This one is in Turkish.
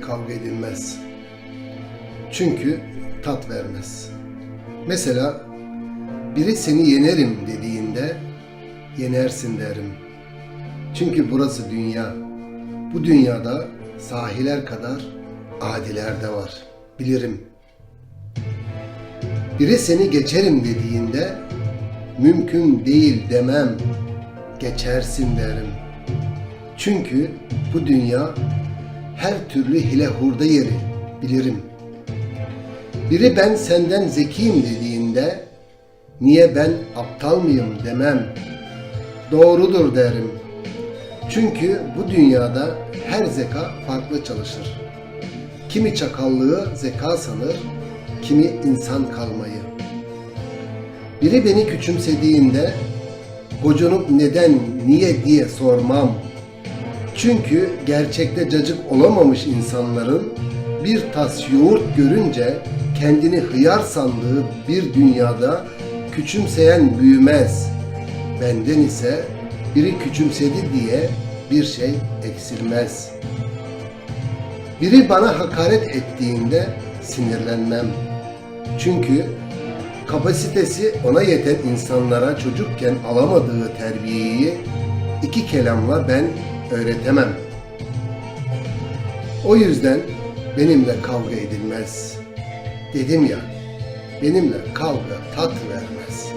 kavga edilmez. Çünkü tat vermez. Mesela biri seni yenerim dediğinde yenersin derim. Çünkü burası dünya. Bu dünyada sahiler kadar adiler de var. Bilirim. Biri seni geçerim dediğinde mümkün değil demem. Geçersin derim. Çünkü bu dünya her türlü hile hurda yeri bilirim. Biri ben senden zekiyim dediğinde niye ben aptal mıyım demem. Doğrudur derim. Çünkü bu dünyada her zeka farklı çalışır. Kimi çakallığı zeka sanır, kimi insan kalmayı. Biri beni küçümsediğinde gocunup neden, niye diye sormam. Çünkü gerçekte cacık olamamış insanların bir tas yoğurt görünce kendini hıyar sandığı bir dünyada küçümseyen büyümez. Benden ise biri küçümsedi diye bir şey eksilmez. Biri bana hakaret ettiğinde sinirlenmem. Çünkü kapasitesi ona yeten insanlara çocukken alamadığı terbiyeyi iki kelamla ben öğretemem. O yüzden benimle kavga edilmez. Dedim ya, benimle kavga tat vermez.